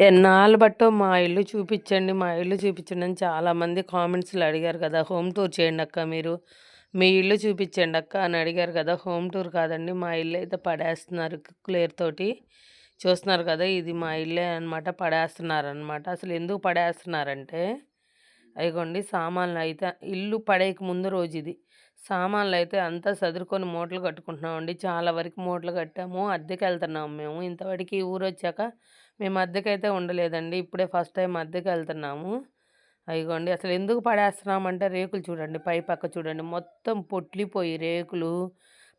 ఎన్నాళ్ళు బట్టో మా ఇల్లు చూపించండి మా ఇల్లు చూపించండి అని చాలామంది కామెంట్స్లో అడిగారు కదా హోమ్ టూర్ చేయండి అక్క మీరు మీ ఇల్లు చూపించండి అక్క అని అడిగారు కదా హోమ్ టూర్ కాదండి మా ఇల్లు అయితే పడేస్తున్నారు క్లియర్ తోటి చూస్తున్నారు కదా ఇది మా ఇల్లే అనమాట పడేస్తున్నారు అనమాట అసలు ఎందుకు పడేస్తున్నారంటే అయిగోండి సామాన్లు అయితే ఇల్లు పడేయక ముందు రోజు ఇది సామాన్లు అయితే అంతా సదురుకొని మూటలు కట్టుకుంటున్నామండి చాలా వరకు మూటలు కట్టాము అద్దెకి వెళ్తున్నాము మేము ఇంతవరకు ఊరు వచ్చాక మేము అద్దెకైతే ఉండలేదండి. ఇప్పుడే ఫస్ట్ టైం అద్దెకి వెళ్తున్నాము అయిగోండి అసలు ఎందుకు పడేస్తున్నామంటే రేకులు చూడండి పై పక్క చూడండి. మొత్తం పొట్లిపోయి రేకులు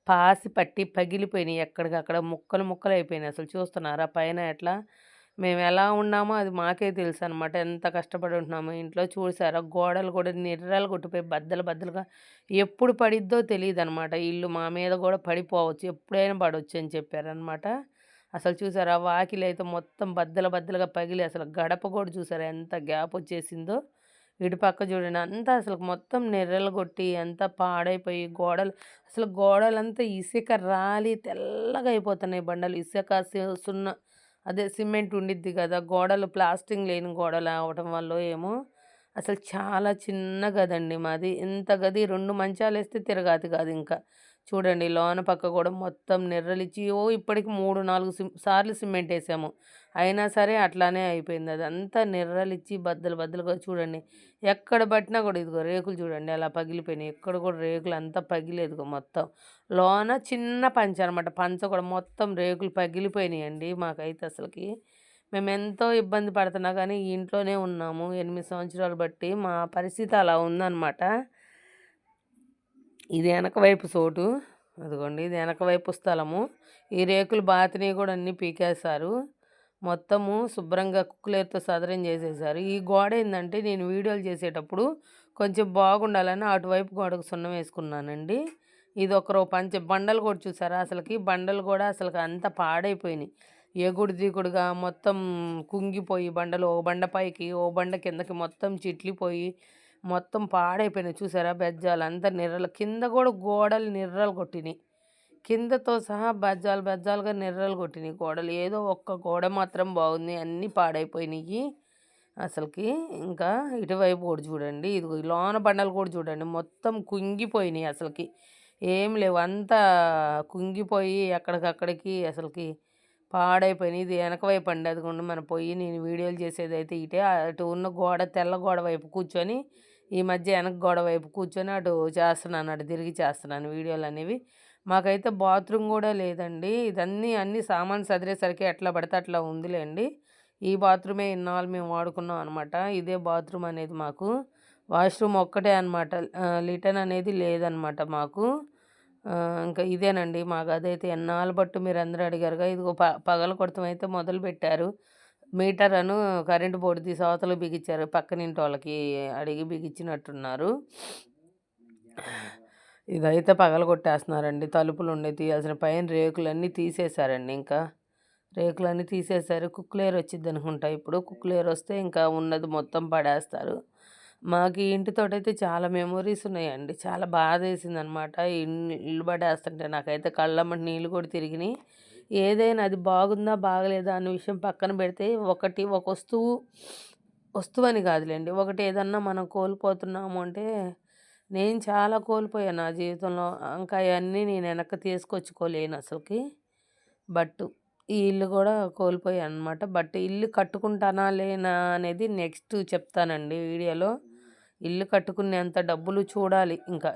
పాసి పట్టి పగిలిపోయినాయి. ఎక్కడికక్కడ ముక్కలు ముక్కలు అయిపోయినాయి. అసలు చూస్తున్నారా? పైన ఎట్లా? మేము ఎలా ఉన్నామో అది మాకే తెలుసు అనమాట ఎంత కష్టపడి ఉంటున్నామో. ఇంట్లో చూసారా? గోడలు కూడా నిర్రాలు కొట్టిపోయి బద్దలు బద్దలుగా ఎప్పుడు పడిద్దో తెలియదు అనమాట ఇల్లు మా మీద కూడా పడిపోవచ్చు. ఎప్పుడైనా పడవచ్చు అని చెప్పారనమాట అసలు చూసారా? వాకిలి అయితే మొత్తం బద్దల బద్దలుగా పగిలి అసలు గడప కూడా చూసారా? ఎంత గ్యాప్ వచ్చేసిందో. ఇటు పక్క చూడండి అంతా అసలు మొత్తం నెర్రలు కొట్టి అంతా పాడైపోయి గోడలు. అసలు గోడలంతా ఇసుక రాలి తెల్లగా అయిపోతున్నాయి బండలు. ఇసుక సున్న అదే సిమెంట్ ఉండిద్ది కదా. గోడలు ప్లాస్టింగ్ లేని గోడలు అవ్వటం వల్ల ఏమో. అసలు చాలా చిన్న గదండి మాది. ఇంత గది రెండు మంచాలు వేస్తే తిరగాది కాదు ఇంకా. చూడండి లోన పక్క కూడా మొత్తం నెర్రలిచ్చి ఓ ఇప్పటికి మూడు నాలుగు సిమ్ సార్లు సిమెంట్ వేసాము అయినా సరే అట్లానే అయిపోయింది. అది అంతా నెర్రలిచ్చి బద్దలు బద్దలుగా చూడండి ఎక్కడ పట్టినా కూడా ఇదిగో రేకులు చూడండి అలా పగిలిపోయినాయి. ఎక్కడ కూడా రేకులు అంతా పగిలేదుగో మొత్తం. లోన చిన్న పంచ అనమాట. పంచ కూడా మొత్తం రేకులు పగిలిపోయినాయండి మాకైతే అసలుకి. మేము ఎంతో ఇబ్బంది పడుతున్నా కానీ ఇంట్లోనే ఉన్నాము. ఎనిమిది సంవత్సరాలు బట్టి మా పరిస్థితి అలా ఉందన్నమాట. ఇది వెనక వైపు చోటు. అదిగోండి ఇది వెనక వైపు స్థలము. ఈ రేకులు బాతిని కూడా అన్నీ పీకేశారు. మొత్తము శుభ్రంగా కుక్కులేరుతో సదరం చేసేసారు ఈ గోడ ఏంటంటే నేను వీడియోలు చేసేటప్పుడు కొంచెం బాగుండాలని అటువైపు గోడకు సున్నం వేసుకున్నానండి. ఇది ఒకరు పంచ బండలు కూడా చూసారా? అసలుకి బండలు కూడా అసలు అంత పాడైపోయినాయి. ఎగుడు దిగుడుగా మొత్తం కుంగిపోయి బండలు ఓ బండ పైకి ఓ బండ కిందకి మొత్తం చిట్లిపోయి మొత్తం పాడైపోయినాయి. చూసారా? బెజ్జాలు అంతా నిర్రలు. కింద కూడా గోడలు నిర్రలు కొట్టినాయి. కిందతో సహా బెజ్జాలు బెజ్జాలుగా నిర్రలు కొట్టినాయి. గోడలు ఏదో ఒక్క గోడ మాత్రం బాగుంది. అన్నీ పాడైపోయినాయి. అసలుకి ఇంకా ఇటువైపు కూడా చూడండి. ఇది లోన బండలు కూడా చూడండి. మొత్తం కుంగిపోయినాయి అసలుకి. ఏం లేవు. అంతా కుంగిపోయి ఎక్కడికక్కడికి అసలుకి పాడైపోయినాయి. ఇది వెనక వైపు అండి. అది మన పొయ్యి నేను వీడియోలు చేసేది అయితే ఇటే. అటు ఉన్న గోడ తెల్ల గోడ వైపు కూర్చొని ఈ మధ్య వెనక గోడ వైపు కూర్చొని అటు చేస్తున్నాను అటు తిరిగి చేస్తున్నాను వీడియోలు అనేవి. మాకైతే బాత్రూమ్ కూడా లేదండి. ఇదన్నీ అన్ని సామాన్ సదిరేసరికి ఎట్లా పడితే అట్లా ఉందిలేండి. ఈ బాత్రూమే ఇన్నాళ్ళు మేము వాడుకున్నాం అనమాట ఇదే బాత్రూమ్ అనేది మాకు. వాష్రూమ్ ఒక్కటే అనమాట లిటన్ అనేది లేదనమాట మాకు. ఇంకా ఇదేనండి మాకు. అదైతే ఎన్నాళ్ళు బట్టు మీరు అందరూ అడిగారుగా ఇదిగో ప పగల కొడతమైతే అయితే మొదలు పెట్టారు మీటర్ అను కరెంటు బోర్డు తీసి అవతల బిగించారు. పక్కనింటి వాళ్ళకి అడిగి బిగించినట్టున్నారు. ఇదైతే పగల కొట్టేస్తున్నారండి. తలుపులు ఉండే తీయాల్సిన పైన రేకులన్నీ తీసేశారండి ఇంకా. రేకులన్నీ తీసేశారు. కుక్లేరు వచ్చింది అనుకుంటా ఇప్పుడు. కుక్లేరు వస్తే ఇంకా ఉన్నది మొత్తం పడేస్తారు. మాకు ఇంటితోటైతే చాలా మెమొరీస్ ఉన్నాయండి. చాలా బాధ వేసింది అనమాట ఇల్లు పడేస్తుంటే నాకైతే కళ్ళమ్మటి నీళ్ళు కూడా తిరిగినాయి. ఏదైనా అది బాగుందా బాగలేదా అనే విషయం పక్కన పెడితే ఒకటి ఒక వస్తువు వస్తువు అని కాదులేండి. ఒకటి ఏదన్నా మనం కోల్పోతున్నాము అంటే నేను చాలా కోల్పోయాను నా జీవితంలో. ఇంకా అవన్నీ నేను వెనక్కి తీసుకొచ్చుకోలేను అసలుకి. బట్ ఈ ఇల్లు కూడా కోల్పోయాను అనమాట బట్ ఇల్లు కట్టుకుంటానా లేనా అనేది నెక్స్ట్ చెప్తానండి వీడియోలో. ఇల్లు కట్టుకునేంత డబ్బులు చూడాలి ఇంకా